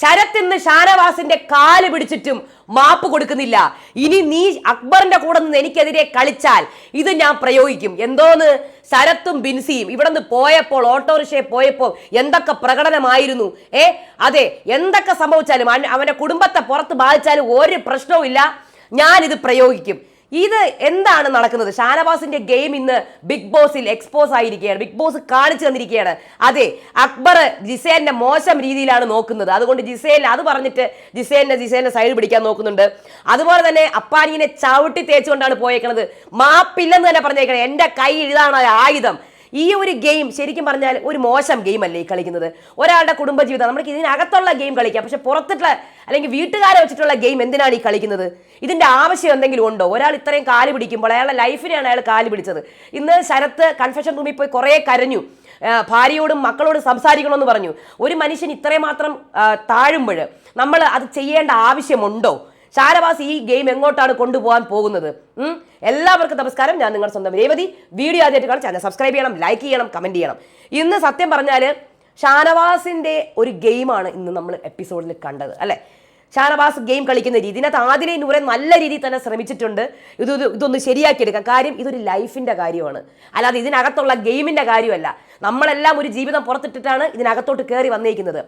ശരത് ഇന്ന് ഷാനവാസിന്റെ കാൽ പിടിച്ചിട്ടും മാപ്പ് കൊടുക്കുന്നില്ല. ഇനി നീ അക്ബറിന്റെ കൂടെ നിന്ന് എനിക്കെതിരെ കളിച്ചാൽ ഇത് ഞാൻ പ്രയോഗിക്കും. എന്തോന്ന്? ശരത്തും ബിൻസിയും ഇവിടെ നിന്ന് പോയപ്പോൾ ഓട്ടോറിക്ഷയെ പോയപ്പോൾ എന്തൊക്കെ പ്രകടനമായിരുന്നു? ഏ അതെ എന്തൊക്കെ സംഭവിച്ചാലും അവന്റെ കുടുംബത്തെ പുറത്ത് ബാധിച്ചാലും ഒരു പ്രശ്നവും ഇല്ല ഞാനിത് പ്രയോഗിക്കും. ഇത് എന്താണ് നടക്കുന്നത്? ഷാനവാസിന്റെ ഗെയിം ഇന്ന് ബിഗ് ബോസിൽ എക്സ്പോസ് ആയിരിക്കുകയാണ്. ബിഗ് ബോസ് കാണിച്ചു തന്നിരിക്കുകയാണ്. അതെ അക്ബർ ജിസേലിന്റെ മോശം രീതിയിലാണ് നോക്കുന്നത്. അതുകൊണ്ട് ജിസേൽ അത് പറഞ്ഞിട്ട് ജിസേലിന്റെ ജിസേലിന്റെ സൈഡ് പിടിക്കാൻ നോക്കുന്നുണ്ട്. അതുപോലെ തന്നെ അപ്പാനിയെ ചവിട്ടി തേച്ചുകൊണ്ടാണ് പോയേക്കുന്നത് മാപ്പില്ലെന്ന് തന്നെ പറഞ്ഞേക്കണേ. എന്റെ കൈ ഇതാണ് ആയുധം. ഈ ഒരു ഗെയിം ശരിക്കും പറഞ്ഞാൽ ഒരു മോശം ഗെയിം അല്ലേ ഈ കളിക്കുന്നത്? ഒരാളുടെ കുടുംബജീവിതം നമുക്ക് ഇതിനകത്തുള്ള ഗെയിം കളിക്കാം. പക്ഷെ പുറത്തുള്ള അല്ലെങ്കിൽ വീട്ടുകാരെ വെച്ചിട്ടുള്ള ഗെയിം എന്തിനാണ് ഈ കളിക്കുന്നത്? ഇതിന്റെ ആവശ്യം എന്തെങ്കിലും ഉണ്ടോ? ഒരാൾ ഇത്രയും കാൽ പിടിക്കുമ്പോൾ അയാളുടെ ലൈഫിനെയാണ് അയാൾ കാൽ പിടിച്ചത്. ഇന്ന് ശരത്ത് കൺഫെഷൻ റൂമിൽ പോയി കുറേ കരഞ്ഞു. ഭാര്യയോടും മക്കളോടും സംസാരിക്കണമെന്ന് പറഞ്ഞു. ഒരു മനുഷ്യൻ ഇത്രയും മാത്രം താഴുമ്പോൾ നമ്മൾ അത് ചെയ്യേണ്ട ആവശ്യമുണ്ടോ? ഷാനവാസ് ഈ ഗെയിം എങ്ങോട്ടാണ് കൊണ്ടുപോകാൻ പോകുന്നത്? എല്ലാവർക്കും നമസ്കാരം. ഞാൻ നിങ്ങളുടെ സ്വന്തം രേവതി. വീഡിയോ ആദ്യമായിട്ട് കാണാൻ ചാനൽ സബ്സ്ക്രൈബ് ചെയ്യണം ലൈക്ക് ചെയ്യണം കമന്റ് ചെയ്യണം. ഇന്ന് സത്യം പറഞ്ഞാൽ ഷാനവാസിന്റെ ഒരു ഗെയിമാണ് ഇന്ന് നമ്മൾ എപ്പിസോഡിൽ കണ്ടത് അല്ലേ? ഷാനവാസ് ഗെയിം കളിക്കുന്ന രീതി. ഇതിനകത്ത് ആദിലെ നൂറെ നല്ല രീതിയിൽ തന്നെ ശ്രമിച്ചിട്ടുണ്ട്. ഇത് ഇത് ഇതൊന്ന് ശരിയാക്കിയെടുക്കാം കാര്യം ഇതൊരു ലൈഫിന്റെ കാര്യമാണ്. അല്ലാതെ ഇതിനകത്തുള്ള ഗെയിമിന്റെ കാര്യമല്ല. നമ്മളെല്ലാം ഒരു ജീവിതം പുറത്തിട്ടിട്ടാണ് ഇതിനകത്തോട്ട് കയറി വന്നേക്കുന്നത്.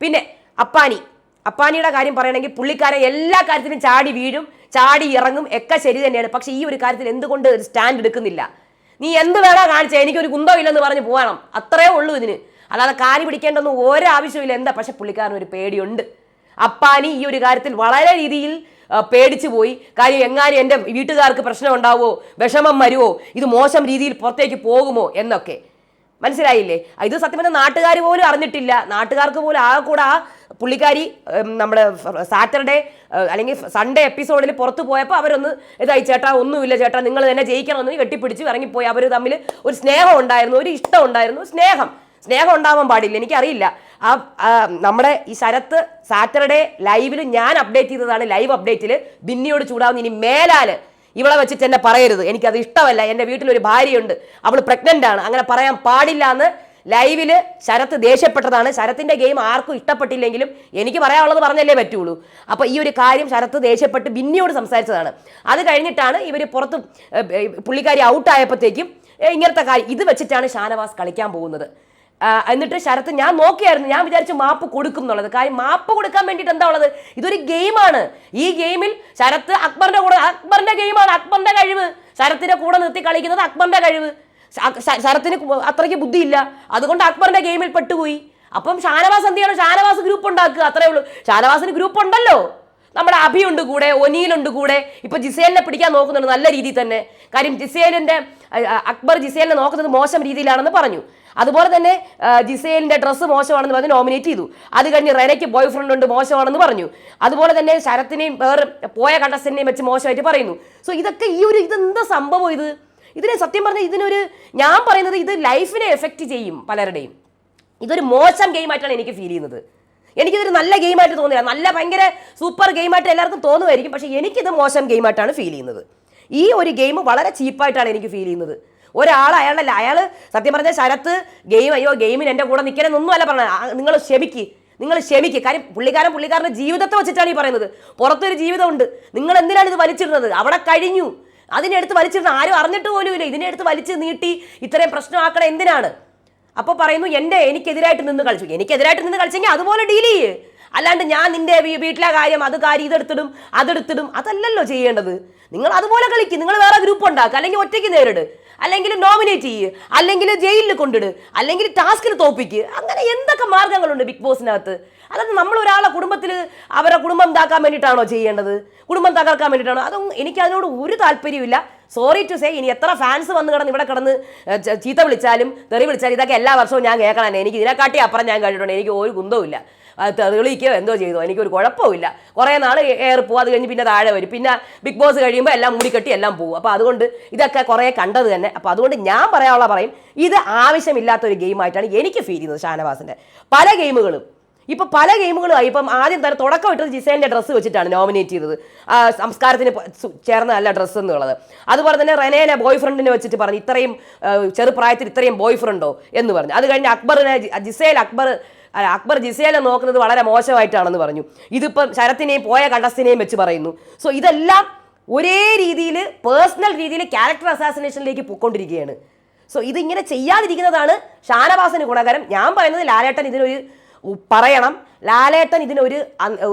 പിന്നെ അപ്പാനി. അപ്പാനിയുടെ കാര്യം പറയണമെങ്കിൽ പുള്ളിക്കാരൻ എല്ലാ കാര്യത്തിലും ചാടി വീഴും ചാടി ഇറങ്ങും ഒക്കെ ശരി തന്നെയാണ്. പക്ഷേ ഈ ഒരു കാര്യത്തിൽ എന്തുകൊണ്ട് ഒരു സ്റ്റാൻഡ് എടുക്കുന്നില്ല? നീ എന്ത് വേണോ കാണിച്ചാൽ എനിക്കൊരു കുന്തോ ഇല്ലെന്ന് പറഞ്ഞ് പോകണം അത്രേ ഉള്ളൂ ഇതിന്. അല്ലാതെ കാലി പിടിക്കേണ്ടൊന്നും ഒരാവശ്യമില്ല എന്താ? പക്ഷെ പുള്ളിക്കാരൻ ഒരു പേടിയുണ്ട്. അപ്പാനി ഈ ഒരു കാര്യത്തിൽ വളരെ രീതിയിൽ പേടിച്ചു പോയി. കാര്യം എങ്ങാനും എന്റെ വീട്ടുകാർക്ക് പ്രശ്നം ഉണ്ടാവുമോ? വിഷമം വരുമോ? ഇത് മോശം രീതിയിൽ പുറത്തേക്ക് പോകുമോ? എന്നൊക്കെ. മനസ്സിലായില്ലേ? ഇത് സത്യം പറഞ്ഞാൽ നാട്ടുകാർ പോലും അറിഞ്ഞിട്ടില്ല. നാട്ടുകാർക്ക് പോലും ആ കൂടെ ആ പുള്ളിക്കാരി നമ്മുടെ സാറ്റർഡേ അല്ലെങ്കിൽ സൺഡേ എപ്പിസോഡിൽ പുറത്തു പോയപ്പോൾ അവരൊന്ന് ഇതായി ചേട്ടാ ഒന്നുമില്ല ചേട്ടാ നിങ്ങൾ തന്നെ ജയിക്കണമെന്ന് കെട്ടിപ്പിടിച്ച് ഇറങ്ങിപ്പോയി. അവർ തമ്മിൽ ഒരു സ്നേഹം ഉണ്ടായിരുന്നു ഒരു ഇഷ്ടം ഉണ്ടായിരുന്നു സ്നേഹം. സ്നേഹം ഉണ്ടാവാൻ പാടില്ല എനിക്കറിയില്ല. ആ, നമ്മുടെ ഈ ശരത്ത് സാറ്റർഡേ ലൈവിൽ ഞാൻ അപ്ഡേറ്റ് ചെയ്തതാണ് ലൈവ് അപ്ഡേറ്റിൽ ബിന്നിയോട് ചൂടാവുന്ന ഇനി മേലാൽ ഇവളെ വെച്ചിട്ട് എന്നെ പറയരുത്. എനിക്കത് ഇഷ്ടമല്ല എന്റെ വീട്ടിലൊരു ഭാര്യയുണ്ട് അവൾ പ്രഗ്നന്റ് ആണ് അങ്ങനെ പറയാൻ പാടില്ല എന്ന് ലൈവിൽ ശരത്ത് ദേഷ്യപ്പെട്ടതാണ്. ശരത്തിന്റെ ഗെയിം ആർക്കും ഇഷ്ടപ്പെട്ടില്ലെങ്കിലും എനിക്ക് പറയാനുള്ളത് പറഞ്ഞല്ലേ പറ്റുള്ളൂ. അപ്പോൾ ഈ ഒരു കാര്യം ശരത്ത് ദേഷ്യപ്പെട്ട് ബിന്നിയോട് സംസാരിച്ചതാണ്. അത് കഴിഞ്ഞിട്ടാണ് ഇവർ പുറത്ത് പുള്ളിക്കാരി ഔട്ടായപ്പോഴത്തേക്കും ഇങ്ങനത്തെ കാര്യം ഇത് വെച്ചിട്ടാണ് ഷാനവാസ് കളിക്കാൻ പോകുന്നത്. എന്നിട്ട് ശരത്ത് ഞാൻ നോക്കിയായിരുന്നു ഞാൻ വിചാരിച്ചു മാപ്പ് കൊടുക്കും എന്നുള്ളത്. കാര്യം മാപ്പ് കൊടുക്കാൻ വേണ്ടിയിട്ട് എന്താ ഉള്ളത്? ഇതൊരു ഗെയിമാണ്. ഈ ഗെയിമിൽ ശരത്ത് അക്ബറിന്റെ കൂടെ അക്ബറിന്റെ ഗെയിമാണ് അക്ബറിന്റെ കഴിവ്. ശരത്തിന്റെ കൂടെ നിർത്തി കളിക്കുന്നത് അക്ബറിന്റെ കഴിവ്. ശരത്തിന് അത്രയ്ക്ക് ബുദ്ധിയില്ല. അതുകൊണ്ട് അക്ബറിന്റെ ഗെയിമിൽ പെട്ടുപോയി. അപ്പം ഷാനവാസ് എന്ത് ചെയ്യണം? ഷാനവാസ് ഗ്രൂപ്പ് ഉണ്ടാക്കുക. അത്രേ ഉള്ളൂ. ഷാനവാസിന് ഗ്രൂപ്പ് ഉണ്ടല്ലോ. നമ്മുടെ ഉണ്ട് കൂടെ ഒനിയിലുണ്ട് കൂടെ. ഇപ്പൊ ജിസേലിനെ പിടിക്കാൻ നോക്കുന്നുണ്ട് നല്ല രീതിയിൽ തന്നെ. കാര്യം ജിസേലിന്റെ അക്ബർ ജിസേലിനെ നോക്കുന്നത് മോശം രീതിയിലാണെന്ന് പറഞ്ഞു. അതുപോലെ തന്നെ ജിസേലിന്റെ ഡ്രസ്സ് മോശമാണെന്ന് പറഞ്ഞ് നോമിനേറ്റ് ചെയ്തു. അത് കഴിഞ്ഞ് റെനയ്ക്ക് ബോയ് ഫ്രണ്ട് ഉണ്ട് മോശമാണെന്ന് പറഞ്ഞു. അതുപോലെ തന്നെ ശരത്തിനെയും വേറെ പോയ കണ്ടസ്റ്റിനെയും വെച്ച് മോശമായിട്ട് പറയുന്നു. സോ ഇതൊക്കെ ഈ ഒരു ഇതെന്താ സംഭവം ഇത്? ഇതിനെ സത്യം പറഞ്ഞാൽ ഇതിനൊരു ഞാൻ പറയുന്നത് ഇത് ലൈഫിനെ എഫക്റ്റ് ചെയ്യും പലരുടെയും. ഇതൊരു മോശം ഗെയിമായിട്ടാണ് എനിക്ക് ഫീൽ ചെയ്യുന്നത്. എനിക്കിതൊരു നല്ല ഗെയിമായിട്ട് തോന്നില്ല. നല്ല ഭയങ്കര സൂപ്പർ ഗെയിമായിട്ട് എല്ലാവർക്കും തോന്നുമായിരിക്കും. പക്ഷേ എനിക്കിത് മോശം ഗെയിമായിട്ടാണ് ഫീൽ ചെയ്യുന്നത്. ഈ ഒരു ഗെയിം വളരെ ചീപ്പായിട്ടാണ് എനിക്ക് ഫീൽ ചെയ്യുന്നത്. ഒരാൾ അയാളല്ല അയാൾ സത്യം പറഞ്ഞാൽ ശരത്ത് ഗെയിം അയ്യോ ഗെയിമിന് എന്റെ കൂടെ നിൽക്കണമെന്നൊന്നും അല്ല പറഞ്ഞത് നിങ്ങൾ ക്ഷമിക്ക്. നിങ്ങൾ ക്ഷമിക്ക്. കാര്യം പുള്ളിക്കാരൻ പുള്ളിക്കാരന്റെ ജീവിതത്തെ വെച്ചിട്ടാണ് ഈ പറയുന്നത്. പുറത്തൊരു ജീവിതമുണ്ട്. നിങ്ങൾ എന്തിനാണ് ഇത് വലിച്ചിടുന്നത്? അവിടെ കഴിഞ്ഞു. അതിനെടുത്ത് വലിച്ചിരുന്ന ആരും അറിഞ്ഞിട്ട് പോലുമില്ല. ഇതിനെടുത്ത് വലിച്ച് നീട്ടി ഇത്രയും പ്രശ്നമാക്കണം എന്തിനാണ്? അപ്പോൾ പറയുന്നു എന്റെ എനിക്കെതിരായിട്ട് നിന്ന് കളിച്ചു. എനിക്കെതിരായിട്ട് നിന്ന് കളിച്ചെങ്കിൽ അതുപോലെ ഡീൽ ചെയ്യ്. അല്ലാണ്ട് ഞാൻ നിന്റെ വീട്ടിലെ കാര്യം അത് കാര്യം ഇതെടുത്തിടും അതെടുത്തിടും അതല്ലല്ലോ ചെയ്യേണ്ടത്. നിങ്ങൾ അതുപോലെ കളിക്കും. നിങ്ങൾ വേറെ ഗ്രൂപ്പ് ഉണ്ടാക്കുക അല്ലെങ്കിൽ ഒറ്റയ്ക്ക് നേരിട്. അല്ലെങ്കിൽ നോമിനേറ്റ് ചെയ്യ്. അല്ലെങ്കിൽ ജയിലിൽ കൊണ്ടിട്. അല്ലെങ്കിൽ ടാസ്കിൽ തോപ്പിക്ക്. അങ്ങനെ എന്തൊക്കെ മാർഗങ്ങളുണ്ട് ബിഗ് ബോസിനകത്ത് അതായത് നമ്മൾ ഒരാളെ കുടുംബത്തിൽ അവരെ കുടുംബം ഇതാക്കാൻ വേണ്ടിയിട്ടാണോ ചെയ്യേണ്ടത്? കുടുംബം തകർക്കാൻ വേണ്ടിയിട്ടാണോ? അതും എനിക്ക് അതിനോട് ഒരു താല്പര്യമില്ല സോറി ടു സേ ഇനി എത്ര ഫാൻസ് വന്ന് കിടന്ന് ഇവിടെ കിടന്ന് ചീത്ത വിളിച്ചാലും തെറി വിളിച്ചാലും ഇതൊക്കെ എല്ലാ വർഷവും ഞാൻ കേൾക്കണം എനിക്ക് ഇതിനെക്കാട്ടി അപ്പുറം ഞാൻ കേട്ടിട്ടുണ്ട്. എനിക്ക് ഒരു കുന്തവും തെളിയിക്കോ എന്തോ ചെയ്തോ. എനിക്കൊരു കുഴപ്പമില്ല കുറേ നാൾ എയർ പോകും അത് കഴിഞ്ഞ് പിന്നെ താഴെ വരും. പിന്നെ ബിഗ് ബോസ് കഴിയുമ്പോൾ എല്ലാം മൂടിക്കെട്ടി എല്ലാം പോകും അപ്പോൾ അതുകൊണ്ട് ഇതൊക്കെ കുറേ കണ്ടത് തന്നെ. അപ്പോൾ അതുകൊണ്ട് ഞാൻ പറയാനുള്ള പറയും ഇത് ആവശ്യമില്ലാത്തൊരു ഗെയിമായിട്ടാണ് എനിക്ക് ഫീൽ ചെയ്യുന്നത് ഷാനവാസിന്റെ പല ഗെയിമുകളും. ഇപ്പം പല ഗെയിമുകളും ഇപ്പം ആദ്യം തന്നെ തുടക്കം ഇട്ടത് ജിസേന്റെ ഡ്രസ്സ് വെച്ചിട്ടാണ് നോമിനേറ്റ് ചെയ്തത്. സംസ്കാരത്തിന് ചേർന്നതല്ല ഡ്രസ്സ് എന്നുള്ളത്. അതുപോലെ തന്നെ റെനേനെ ബോയ് ഫ്രണ്ടിനെ വെച്ചിട്ട് പറഞ്ഞു ഇത്രയും ചെറുപ്രായത്തിൽ ഇത്രയും ബോയ് ഫ്രണ്ടോ എന്ന് പറഞ്ഞു. അത് കഴിഞ്ഞ് അക്ബറിനെ ജിസേൽ അക്ബർ അക്ബർ ജിസേലെ നോക്കുന്നത് വളരെ മോശമായിട്ടാണെന്ന് പറഞ്ഞു. ഇതിപ്പം ശരത്തിനെയും പോയ കണ്ടസ്റ്റിനെയും വെച്ച് പറയുന്നു. സോ ഇതെല്ലാം ഒരേ രീതിയിൽ പേഴ്സണൽ രീതിയിൽ ക്യാരക്ടർ അസാസിനേഷനിലേക്ക് പൊയ്ക്കൊണ്ടിരിക്കുകയാണ്. സോ ഇതിങ്ങനെ ചെയ്യാതിരിക്കുന്നതാണ് ഷാനവാസിന് ഗുണകരം. ഞാൻ പറയുന്നത് ലാലേട്ടൻ ഇതിനൊരു പറയണം. ലാലേട്ടൻ ഇതിനൊരു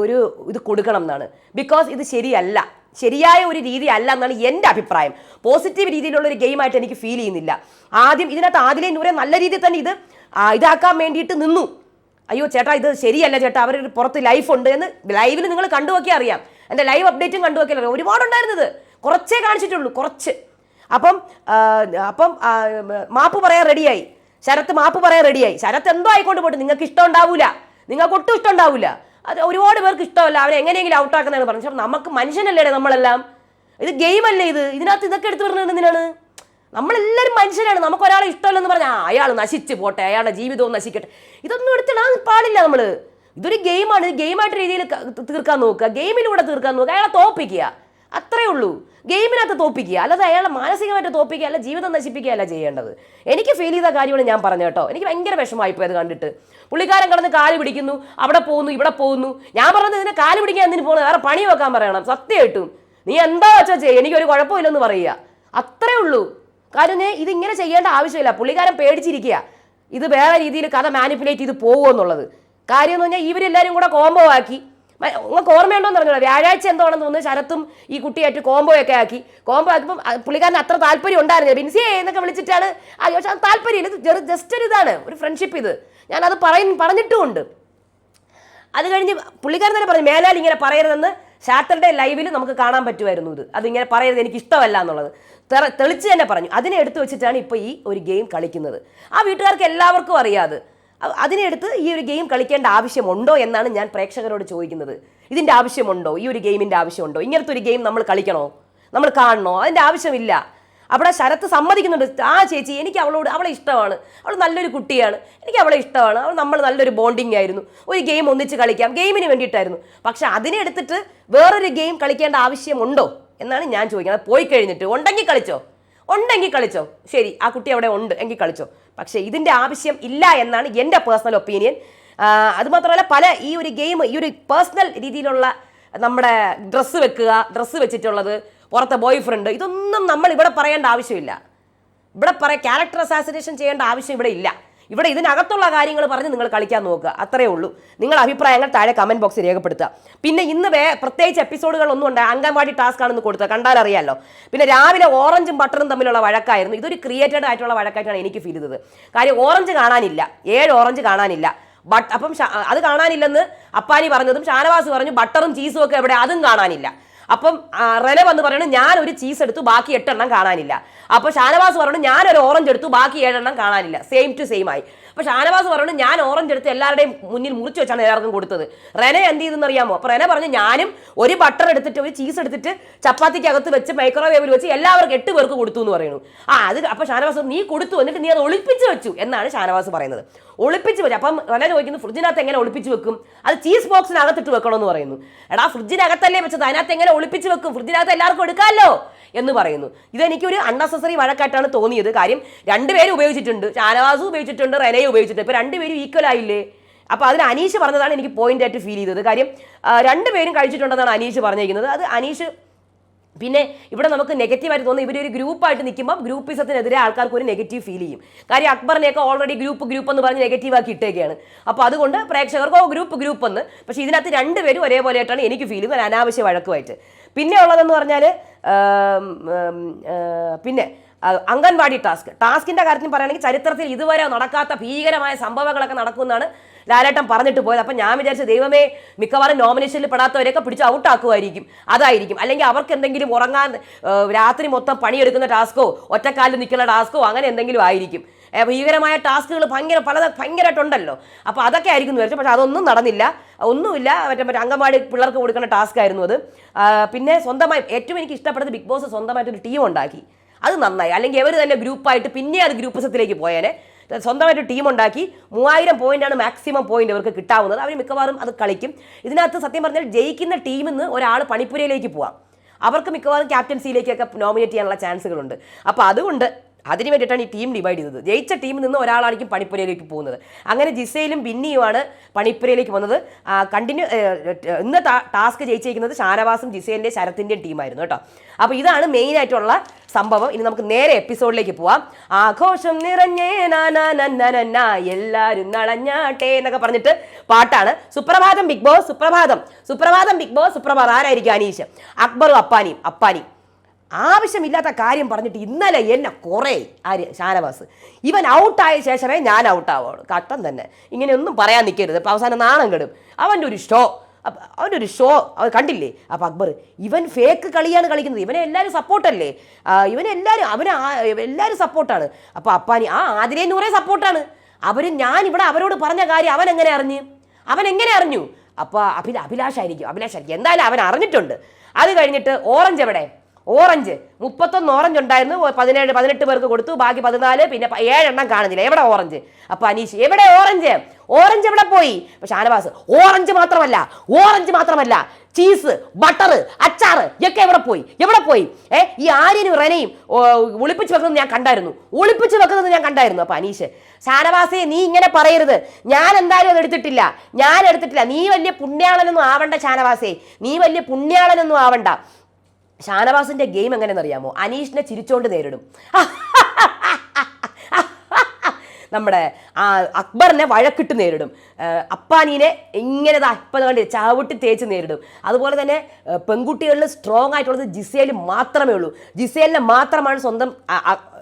ഒരു ഇത് കൊടുക്കണം എന്നാണ്. ബിക്കോസ് ഇത് ശരിയല്ല. ശരിയായ ഒരു രീതി അല്ല എന്നാണ് എന്റെ അഭിപ്രായം. പോസിറ്റീവ് രീതിയിലുള്ള ഒരു ഗെയിമായിട്ട് എനിക്ക് ഫീൽ ചെയ്യുന്നില്ല. ആദ്യം ഇതിനകത്ത് ആദ്യം നൂരെ നല്ല രീതിയിൽ തന്നെ ഇത് ഇതാക്കാൻ വേണ്ടിയിട്ട് നിന്നു. അയ്യോ ചേട്ടാ ഇത് ശരിയല്ല ചേട്ടാ. അവർ പുറത്ത് ലൈഫ് ഉണ്ട് എന്ന് ലൈവിൽ നിങ്ങൾ കണ്ടു നോക്കിയാൽ അറിയാം. എന്റെ ലൈവ് അപ്ഡേറ്റും കണ്ടു നോക്കിയാൽ അറിയാം. ഒരുപാടുണ്ടായിരുന്നത്. കുറച്ചേ കാണിച്ചിട്ടുള്ളൂ കുറച്ച്. അപ്പം അപ്പം മാപ്പ് പറയാൻ റെഡിയായി. ശരത്ത് മാപ്പ് പറയാൻ റെഡിയായി. ശരത്ത് എന്തോ ആയിക്കൊണ്ട് പോട്ടെ നിങ്ങൾക്ക് ഇഷ്ടം ഉണ്ടാവില്ല നിങ്ങൾക്ക് ഒട്ടും ഇഷ്ടം ഉണ്ടാവില്ല അത് ഒരുപാട് പേർക്ക് ഇഷ്ടമല്ല. അവരെ എങ്ങനെയെങ്കിലും ഔട്ടാക്കുന്നതാണ് പറഞ്ഞു പക്ഷെ നമുക്ക് മനുഷ്യനല്ലേ നമ്മളെല്ലാം? ഇത് ഗെയിമല്ലേ ഇത്? ഇതിനകത്ത് ഇതൊക്കെ എടുത്തു വരുന്നത് എന്തിനാണ്? നമ്മളെല്ലാവരും മനുഷ്യരാണ്. നമുക്ക് ഒരാളെ ഇഷ്ടമല്ലെന്ന് പറഞ്ഞാൽ അയാൾ നശിച്ച് പോട്ടെ അയാളുടെ ജീവിതവും നശിക്കട്ടെ. ഇതൊന്നും എടുത്തിടാൻ പാടില്ല നമ്മൾ ഇതൊരു ഗെയിമാണ്. ഗെയിമായിട്ട് രീതിയിൽ തീർക്കാൻ നോക്കുക. ഗെയിമിലൂടെ തീർക്കാൻ നോക്കുക. അയാളെ തോപ്പിക്കുക. അത്രേ ഉള്ളൂ. ഗെയിമിനകത്ത് തോപ്പിക്കുക. അല്ലാതെ അയാളെ മാനസികമായിട്ട് തോപ്പിക്കുക അല്ല ജീവിതം നശിപ്പിക്കുക അല്ല ചെയ്യേണ്ടത്. എനിക്ക് ഫീൽ ചെയ്ത കാര്യമാണ് ഞാൻ പറഞ്ഞു കേട്ടോ. എനിക്ക് ഭയങ്കര വിഷമായി പോയത് കണ്ടിട്ട്. പുള്ളിക്കാരൻ കടന്ന് കാൽ പിടിക്കുന്നു. അവിടെ പോകുന്നു ഇവിടെ പോകുന്നു. ഞാൻ പറഞ്ഞത് ഇതിനെ കാൽ പിടിക്കാൻ എന്തിനു പോകുന്നത് വേറെ പണി വെക്കാൻ പറയണം. സത്യമായിട്ടും. നീ എന്താ വെച്ചാൽ ചെയ്യുക എനിക്കൊരു കുഴപ്പമില്ലെന്ന് പറയുക. അത്രേ ഉള്ളൂ. കാര്യം ദേ ഇതിങ്ങനെ ചെയ്യേണ്ട ആവശ്യമില്ല. പുള്ളിക്കാരൻ പേടിച്ചിരിക്കുക. ഇത് വേറെ രീതിയിൽ കഥ മാനിപ്പുലേറ്റ് ചെയ്ത് പോകുമെന്നുള്ളത് കാര്യം എന്ന് പറഞ്ഞാൽ ഇവരെല്ലാവരും കൂടെ കോംബോ ആക്കി. നിങ്ങൾക്ക് നിങ്ങൾക്ക് ഓർമ്മയുണ്ടോന്ന് പറഞ്ഞോളൂ വ്യാഴാഴ്ച എന്താണെന്ന് തോന്നുന്നു ശരത്തും ഈ കുട്ടിയായിട്ട് കോംബോ ഒക്കെ ആക്കി. കോംബോ ആക്കിയപ്പം പുള്ളിക്കാരന് അത്ര താല്പര്യം ഉണ്ടായിരുന്നില്ല. ബിൻസിയെ എന്നൊക്കെ വിളിച്ചിട്ടാണ് ആ പക്ഷെ അത് താല്പര്യം ഇത് ജസ്റ്റ് ഒരു ഇതാണ് ഒരു ഫ്രണ്ട്ഷിപ്പ് ഇത്. ഞാനത് പറയ പറഞ്ഞിട്ടുമുണ്ട്. അത് കഴിഞ്ഞ് പുള്ളിക്കാരൻ തന്നെ പറഞ്ഞു മേലാൽ ഇങ്ങനെ പറയരുതെന്ന് സാറ്റർഡേ ലൈവിൽ നമുക്ക് കാണാൻ പറ്റുമായിരുന്നു ഇത്. അതിങ്ങനെ പറയരുത് എനിക്ക് ഇഷ്ടമല്ല എന്നുള്ളത്. തെറ- തെളിച്ച് തന്നെ പറഞ്ഞു. അതിനെ എടുത്തു വെച്ചിട്ടാണ് ഇപ്പോൾ ഈ ഒരു ഗെയിം കളിക്കുന്നത്. ആ വീട്ടുകാർക്ക് എല്ലാവർക്കും അറിയാതെ. അതിനെടുത്ത് ഈ ഒരു ഗെയിം കളിക്കേണ്ട ആവശ്യമുണ്ടോ എന്നാണ് ഞാൻ പ്രേക്ഷകരോട് ചോദിക്കുന്നത്. ഇതിന്റെ ആവശ്യമുണ്ടോ? ഈ ഒരു ഗെയിമിന്റെ ആവശ്യമുണ്ടോ? ഇങ്ങനത്തെ ഒരു ഗെയിം നമ്മൾ കളിക്കണോ? നമ്മൾ കാണണോ? അതിന്റെ ആവശ്യമില്ല. അവിടെ ശരത്ത് സമ്മതിക്കുന്നുണ്ട്. ആ ചേച്ചി എനിക്ക് അവളോട് അവളെ ഇഷ്ടമാണ്. അവൾ നല്ലൊരു കുട്ടിയാണ്. എനിക്ക് അവളെ ഇഷ്ടമാണ്. അവൾ നമ്മൾ നല്ലൊരു ബോണ്ടിങ് ആയിരുന്നു. ഒരു ഗെയിം ഒന്നിച്ച് കളിക്കാം. ഗെയിമിന് വേണ്ടിയിട്ടായിരുന്നു. പക്ഷെ അതിനെ എടുത്തിട്ട് വേറൊരു ഗെയിം കളിക്കേണ്ട ആവശ്യമുണ്ടോ? എന്നാണ് ഞാൻ ചോദിക്കുന്നത്. പോയി കഴിഞ്ഞിട്ട് ഉണ്ടെങ്കിൽ കളിച്ചോ? ഉണ്ടെങ്കിൽ കളിച്ചോ? ശരി ആ കുട്ടി അവിടെ ഉണ്ട് എങ്കിൽ കളിച്ചോ? പക്ഷേ ഇതിന്റെ ആവശ്യം ഇല്ല എന്നാണ് എന്റെ പേഴ്സണൽ ഒപ്പീനിയൻ അതുമാത്രമല്ല പല ഈ ഒരു ഗെയിം ഈ ഒരു പേഴ്സണൽ രീതിയിലുള്ള നമ്മുടെ ഡ്രസ്സ് വെക്കുക ഡ്രസ്സ് വെച്ചിട്ടുള്ളത് പുറത്തെ ബോയ് ഫ്രണ്ട് ഇതൊന്നും നമ്മൾ ഇവിടെ പറയേണ്ട ആവശ്യമില്ല. ഇവിടെ പറയാം ക്യാരക്ടർ അസാസിനേഷൻ ചെയ്യേണ്ട ആവശ്യം ഇവിടെ ഇല്ല. ഇവിടെ ഇതിനകത്തുള്ള കാര്യങ്ങൾ പറഞ്ഞ് നിങ്ങൾ കളിക്കാൻ നോക്കുക. അത്രേ ഉള്ളൂ. നിങ്ങൾ അഭിപ്രായങ്ങൾ താഴെ കമന്റ് ബോക്സിൽ രേഖപ്പെടുത്തുക. പിന്നെ ഇന്ന് വേ പ്രത്യേകിച്ച് എപ്പിസോഡുകൾ ഒന്നും ഉണ്ട് അംഗൻവാടി ടാസ്ക് ആണെന്ന് കൊടുത്തത് കണ്ടാൽ അറിയാലോ പിന്നെ രാവിലെ ഓറഞ്ചും ബട്ടറും തമ്മിലുള്ള വഴക്കായിരുന്നു. ഇതൊരു ക്രിയേറ്റഡ് ആയിട്ടുള്ള വഴക്കായിട്ടാണ് എനിക്ക് ഫീൽ ചെയ്തത്. കാര്യം ഓറഞ്ച് കാണാനില്ല. ഏഴ് ഓറഞ്ച് കാണാനില്ല. ബട്ട് അപ്പം അത് കാണാനില്ലെന്ന് അപ്പാനി പറഞ്ഞതും ഷാനവാസ് പറഞ്ഞു ബട്ടറും ചീസും ഒക്കെ എവിടെ അതും കാണാനില്ല. അപ്പം റെന വന്ന് പറയണു ഞാൻ ഒരു ചീസ് എടുത്തു ബാക്കി എട്ടെണ്ണം കാണാനില്ല. അപ്പോൾ ഷാനവാസ് പറഞ്ഞു ഞാൻ ഒരു ഓറഞ്ച് എടുത്തു ബാക്കി ഏഴെണ്ണം കാണാനില്ല. സെയിം ടു സെയിം ആയി. അപ്പോൾ ഷാനവാസ് പറഞ്ഞു ഞാൻ ഓറഞ്ച് എടുത്ത് എല്ലാവരുടെയും മുന്നിൽ മുറിച്ചു വെച്ചാണ് എല്ലാവർക്കും കൊടുത്തത്. റെന എന്ത് ചെയ്തെന്ന് അറിയാമോ? അപ്പോൾ റെന പറഞ്ഞു ഞാനും ഒരു ബട്ടർ എടുത്തിട്ട് ഒരു ചീസ് എടുത്തിട്ട് ചപ്പാത്തിക്ക് അകത്ത് വെച്ച് മൈക്രോവേവിൽ വെച്ച് എല്ലാവർക്കും എട്ട് പേർക്ക് കൊടുത്തു എന്ന് പറയുന്നു. ആ അത് അപ്പോൾ ഷാനവാസ് നീ കൊടുത്തു എന്നിട്ട് നീ അത് ഒളിപ്പിച്ച് വെച്ചു. എന്നാണ് ഷാനവാസ് പറയുന്നത്. ഒളിപ്പിച്ച് വെച്ചു അപ്പം റെന ചോദിക്കുന്നു ഫ്രിഡ്ജിനകത്ത് എങ്ങനെ ഒളിപ്പിച്ച് വെക്കും? അത് ചീസ് ബോക്സിനകത്തിട്ട് വെക്കണമെന്ന് പറയുന്നു. എടാ ഫ്രിഡ്ജിനകത്തല്ലേ വെച്ചത്? അതിനകത്ത് എങ്ങനെ ഒളിപ്പിച്ച് വെക്കും. ഫ്രിഡ്ജിനകത്ത് എല്ലാവർക്കും എടുക്കാമല്ലോ എന്ന് പറയുന്നു. ഇതെനിക്കൊരു അൺനെസസറി വഴക്കായിട്ടാണ് തോന്നിയത്. കാര്യം രണ്ടുപേരും ഉപയോഗിച്ചിട്ടുണ്ട്. ഷാനവാസും ഉപയോഗിച്ചിട്ടുണ്ട്. റെനയും ഉപയോഗിച്ചിട്ടുണ്ട്. ഇപ്പൊ രണ്ടുപേരും ഈക്വൽ ആയില്ലേ? അപ്പോൾ അതിന് അനീഷ് പറഞ്ഞതാണ് എനിക്ക് പോയിന്റ് ആയിട്ട് ഫീൽ ചെയ്തത്. കാര്യം രണ്ടുപേരും കഴിച്ചിട്ടുണ്ടെന്നാണ് അനീഷ് പറഞ്ഞിരിക്കുന്നത്. അത് അനീഷ് പിന്നെ ഇവിടെ നമുക്ക് നെഗറ്റീവായിട്ട് തോന്നുന്നു. ഇവരൊരു ഗ്രൂപ്പായിട്ട് നിൽക്കുമ്പോൾ ഗ്രൂപ്പിസത്തിനെതിരെ ആൾക്കാർക്ക് ഒരു നെഗറ്റീവ് ഫീൽ ചെയ്യും. കാര്യം അക്ബറിനെയൊക്കെ ഓൾറെഡി ഗ്രൂപ്പ് ഗ്രൂപ്പ് എന്ന് പറഞ്ഞ് നെഗറ്റീവാക്കി ഇട്ടേക്കാണ് അപ്പോൾ അതുകൊണ്ട് പ്രേക്ഷകർക്ക് ഓ ഗ്രൂപ്പ് ഗ്രൂപ്പ് എന്ന്. പക്ഷേ ഇതിനകത്ത് രണ്ടുപേരും ഒരേപോലെ ആയിട്ടാണ് എനിക്ക് ഫീൽ ചെയ്യുന്നത്. അനാവശ്യ വഴക്കുമായിട്ട്. പിന്നെ ഉള്ളതെന്ന് പറഞ്ഞാൽ പിന്നെ അംഗൻവാടി ടാസ്ക്. ടാസ്കിന്റെ കാര്യത്തിൽ പറയുകയാണെങ്കിൽ ചരിത്രത്തിൽ ഇതുവരെ നടക്കാത്ത ഭീകരമായ സംഭവങ്ങളൊക്കെ നടക്കുമെന്നാണ് ലാലേട്ടൻ പറഞ്ഞിട്ട് പോയത്. അപ്പം ഞാൻ വിചാരിച്ച ദൈവമേ മിക്കവാറും നോമിനേഷനിൽ പെടാത്തവരെയൊക്കെ പിടിച്ച് ഔട്ടാക്കുമായിരിക്കും അതായിരിക്കും. അല്ലെങ്കിൽ അവർക്ക് എന്തെങ്കിലും ഉറങ്ങാൻ രാത്രി മൊത്തം പണിയെടുക്കുന്ന ടാസ്കോ ഒറ്റക്കാലിൽ നിൽക്കുന്ന ടാസ്കോ അങ്ങനെ എന്തെങ്കിലും ആയിരിക്കും. ഭീകരമായ ടാസ്കുകൾ ഭയങ്കര പല ഭയങ്കരമായിട്ടുണ്ടല്ലോ. അപ്പോൾ അതൊക്കെ ആയിരിക്കും എന്ന് വിചാരിച്ചു. പക്ഷേ അതൊന്നും നടന്നില്ല. ഒന്നുമില്ല. മറ്റേ മറ്റേ അംഗൻവാടി പിള്ളേർക്ക് കൊടുക്കുന്ന ടാസ്ക് ആയിരുന്നു അത്. പിന്നെ സ്വന്തമായി ഏറ്റവും എനിക്ക് ഇഷ്ടപ്പെട്ടത് ബിഗ് ബോസ് സ്വന്തമായിട്ട് ഒരു ടീം ഉണ്ടാക്കി. അത് നന്നായി. അല്ലെങ്കിൽ അവർ തന്നെ ഗ്രൂപ്പായിട്ട് പിന്നെ അത് ഗ്രൂപ്പ് സത്തിലേക്ക് പോയേനെ. സ്വന്തമായിട്ട് ടീം ഉണ്ടാക്കി മൂവായിരം പോയിന്റാണ് മാക്സിമം പോയിന്റ് അവർക്ക് കിട്ടാവുന്നത്. അവർ മിക്കവാറും അത് കളിക്കും. ഇതിനകത്ത് സത്യം പറഞ്ഞാൽ ജയിക്കുന്ന ടീമിൽ നിന്ന് ഒരാൾ പണിപ്പുരയിലേക്ക് പോവാം. അവർക്ക് മിക്കവാറും ക്യാപ്റ്റൻസിയിലേക്കൊക്കെ നോമിനേറ്റ് ചെയ്യാനുള്ള ചാൻസുകളുണ്ട് അപ്പോൾ അതുകൊണ്ട് അതിന് വേണ്ടിയിട്ടാണ് ഈ ടീം ഡിവൈഡ് ചെയ്തത്. ജയിച്ച ടീമിൽ നിന്ന് ഒരാളായിരിക്കും പണിപ്പുരയിലേക്ക് പോകുന്നത്. അങ്ങനെ ജിസയിലും ബിന്നിയുമാണ് പണിപ്പുരയിലേക്ക് വന്നത്. കണ്ടിന്യൂ ഇന്ന് ടാസ്ക് ജയിച്ചിരിക്കുന്നത് ഷാനവാസും ജിസേലിന്റെ ശരത്തിന്റെയും ടീമായിരുന്നു കേട്ടോ. അപ്പോൾ ഇതാണ് മെയിൻ ആയിട്ടുള്ള സംഭവം. ഇനി നമുക്ക് നേരെ എപ്പിസോഡിലേക്ക് പോവാം. ആഘോഷം നിറഞ്ഞേ എല്ലാവരും നളഞ്ഞാട്ടെ എന്നൊക്കെ പറഞ്ഞിട്ട് പാട്ടാണ്. സുപ്രഭാതം ബിഗ് ബോസ് സുപ്രഭാതം. സുപ്രഭാതം ബിഗ് ബോസ് സുപ്രഭാതം. ആരായിരിക്കും അനീഷ്? അക്ബറും അപ്പാനിയും. അപ്പാനി. ആവശ്യമില്ലാത്ത കാര്യം പറഞ്ഞിട്ട് ഇന്നലെ എന്നെ കുറേ ആര് ഷാനവാസ്. ഇവൻ ഔട്ടായ ശേഷമേ ഞാൻ ഔട്ടാവുള്ളൂ. കട്ടം തന്നെ. ഇങ്ങനെയൊന്നും പറയാൻ നിൽക്കരുത് അപ്പോൾ അവസാനം നാണം കെടും. അവന്റെ ഒരു ഷോ അവന്റെ ഒരു ഷോ അവർ കണ്ടില്ലേ? അപ്പം അക്ബർ. ഇവൻ ഫേക്ക് കളിയാണ് കളിക്കുന്നത്. ഇവനെ എല്ലാവരും സപ്പോർട്ടല്ലേ ഇവനെ എല്ലാവരും അവന് എല്ലാവരും സപ്പോർട്ടാണ് അപ്പോൾ അപ്പാനി ആ ആതിരേ നൂറേ സപ്പോർട്ടാണ് അവർ ഞാൻ ഇവിടെ അവരോട് പറഞ്ഞ കാര്യം അവൻ എങ്ങനെ അറിഞ്ഞ്? അവൻ എങ്ങനെ അറിഞ്ഞു? അപ്പോൾ അഭില അഭിലാഷായിരിക്കും. അഭിലാഷായിരിക്കും. എന്തായാലും അവൻ അറിഞ്ഞിട്ടുണ്ട്. അത് കഴിഞ്ഞിട്ട് ഓറഞ്ച് എവിടെ? ഓറഞ്ച്. മുപ്പത്തൊന്ന് ഓറഞ്ച് ഉണ്ടായിരുന്നു. പതിനേഴ് പതിനെട്ട് പേർക്ക് കൊടുത്തു. ബാക്കി പതിനാല് പിന്നെ ഏഴെണ്ണം കാണുന്നില്ല. എവിടെ ഓറഞ്ച്? അപ്പൊ അനീഷ് എവിടെ ഓറഞ്ച്? ഓറഞ്ച് എവിടെ പോയി? ഷാനവാസ് ഓറഞ്ച് മാത്രമല്ല ഓറഞ്ച് മാത്രമല്ല ചീസ് ബട്ടർ അച്ചാർ ഒക്കെ എവിടെ പോയി? എവിടെ പോയി? ഏ ഈ ആര്യനും റെനയും ഒളിപ്പിച്ച് വെക്കുന്നത് ഞാൻ കണ്ടായിരുന്നു. ഒളിപ്പിച്ച് വെക്കുന്നത് ഞാൻ കണ്ടായിരുന്നു. അപ്പൊ അനീഷ് ഷാനവാസെ നീ ഇങ്ങനെ പറയരുത്. ഞാൻ എന്തായാലും അത് എടുത്തിട്ടില്ല. ഞാൻ എടുത്തിട്ടില്ല. നീ വലിയ പുണ്യാളനൊന്നും ആവണ്ട ഷാനവാസേ. നീ വലിയ പുണ്യാളനൊന്നും ആവണ്ട. ഷാനവാസിന്റെ ഗെയിം എങ്ങനെയെന്ന് അറിയാമോ അനീഷിനെ ചിരിച്ചോണ്ട് നേരിടും. നമ്മുടെ ആ അക്ബറിനെ വഴക്കിട്ട് നേരിടും. അപ്പാനീനെ ഇങ്ങനെ ഇപ്പം കണ്ടി ചവിട്ടി തേച്ച് നേരിടും. അതുപോലെ തന്നെ പെൺകുട്ടികളിൽ സ്ട്രോങ് ആയിട്ടുള്ളത് ജിസേൽ മാത്രമേ ഉള്ളൂ. ജിസേലിനെ മാത്രമാണ് സ്വന്തം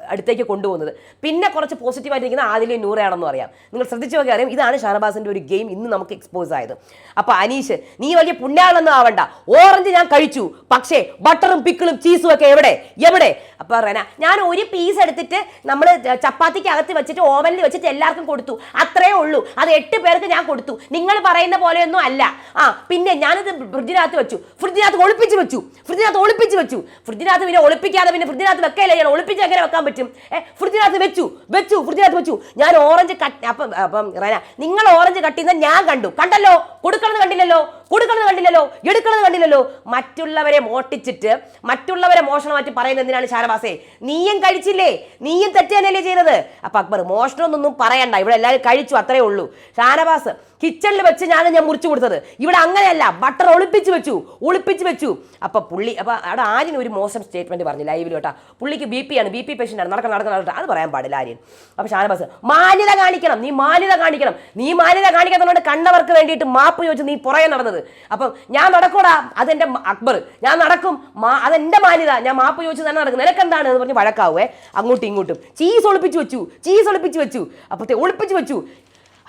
അടുത്തേക്ക് കൊണ്ടുപോകുന്നത്. പിന്നെ കുറച്ച് പോസിറ്റീവായിട്ടിരിക്കുന്ന ആദിലെ നൂറയാണെന്നും അറിയാം. നിങ്ങൾ ശ്രദ്ധിച്ചു നോക്കി അറിയാം ഇതാണ് ഷാനബാസിന്റെ ഒരു ഗെയിം ഇന്ന് നമുക്ക് എക്സ്പോസ് ആയത്. അപ്പോൾ അനീഷ് നീ വലിയ പുണ്യാളൊന്നും ആവണ്ട. ഓറഞ്ച് ഞാൻ കഴിച്ചു പക്ഷേ ബട്ടറും പിക്കിളും ചീസും ഒക്കെ എവിടെ? എവിടെ? അപ്പോൾ റെന ഞാൻ ഒരു പീസ് എടുത്തിട്ട് നമ്മൾ ചപ്പാത്തിക്ക് അകത്ത് വെച്ചിട്ട് ഓവനിൽ വെച്ചിട്ട് എല്ലാവർക്കും കൊടുത്തു. അത്രേ ഉള്ളൂ. അത് എട്ട് പേർക്ക് ഞാൻ കൊടുത്തു. നിങ്ങൾ പറയുന്ന പോലെയൊന്നും അല്ല. ആ പിന്നെ ഞാനിത് ഫ്രിഡ്ജിനകത്ത് വെച്ചു. ഫ്രിഡ്ജിനകത്ത് ഒളിപ്പിച്ച് വെച്ചു. ഫ്രിഡ്ജിനകത്ത് ഒളിപ്പിച്ച് വെച്ചു. ഫ്രിഡ്ജിനകത്ത് പിന്നെ ഒളിപ്പിക്കാതെ പിന്നെ ഫ്രിഡ്ജിനകത്ത് വെക്കയില്ല ഞാൻ ഒളിപ്പിച്ച് എങ്ങനെ വെക്കാൻ പറ്റും? ഏ ഫ്രിഡ്ജിനകത്ത് വെച്ചു വെച്ചു ഫ്രിഡ്ജിനകത്ത് വെച്ചു. ഞാൻ ഓറഞ്ച് കട്ട് അപ്പം അപ്പം റെന നിങ്ങൾ ഓറഞ്ച് കട്ട് ചെയ്യുന്നത് ഞാൻ കണ്ടു. കണ്ടല്ലോ? കൊടുക്കണമെന്ന് കണ്ടില്ലല്ലോ? കൊടുക്കണത് കണ്ടില്ലല്ലോ എടുക്കണത് കണ്ടില്ലല്ലോ. മറ്റുള്ളവരെ മോട്ടിച്ചിട്ട് മറ്റുള്ളവരെ മോഷണമാറ്റി പറയുന്നത് എന്തിനാണ് ഷാനവാസേ? നീയും കഴിച്ചില്ലേ? നീയും തെറ്റ് തന്നെയല്ലേ ചെയ്തത്? അപ്പൊ അക്ബർ മോഷണമൊന്നും പറയണ്ട. ഇവിടെ എല്ലാവരും കഴിച്ചു അത്രേ ഉള്ളൂ. ഷാനവാസ് കിച്ചണിൽ വെച്ച് ഞാൻ ഞാൻ മുറിച്ചു കൊടുത്തത്. ഇവിടെ അങ്ങനെയല്ല ബട്ടർ ഒളിപ്പിച്ച് വെച്ചു ഒളിപ്പിച്ച് വെച്ചു. അപ്പൊ പുള്ളി അപ്പൊ അവിടെ ആര്യൻ ഒരു മോശം സ്റ്റേറ്റ്മെന്റ് പറഞ്ഞു ലൈവിൽ കേട്ടാ? പുള്ളിക്ക് ബി പി ആണ് ബി പി പേഷ്യന്റ് ആണ് നടക്കണം നടക്കണം നടക്കണം. അത് പറയാൻ പാടില്ല ആര്യൻ. അപ്പൊ ഷാനവാസ് മാന്യത കാണിക്കണം നീ മാന്യത കാണിക്കണം. നീ മാന്യത കാണിക്കാത്തതുകൊണ്ട് കണ്ണവർക്ക് വേണ്ടിയിട്ട് മാപ്പ് ചോദിച്ച് നീ പുറകെ നടന്നത്. അപ്പം ഞാൻ നടക്കൂടാ അതെന്റെ അക്ബർ. ഞാൻ നടക്കും മാ- അതെന്റെ മാന്യത. ഞാൻ മാപ്പ് ചോദിച്ച് തന്നെ നടക്കും. നിനക്കെന്താണ് എന്ന് പറഞ്ഞ് വഴക്കാവേ. അങ്ങോട്ടും ഇങ്ങോട്ടും. ചീസ് ഒളിപ്പിച്ച് വെച്ചു ചീസ് ഒളിപ്പിച്ച് വെച്ചു. അപ്പത്തെ ഒളിപ്പിച്ച് വെച്ചു.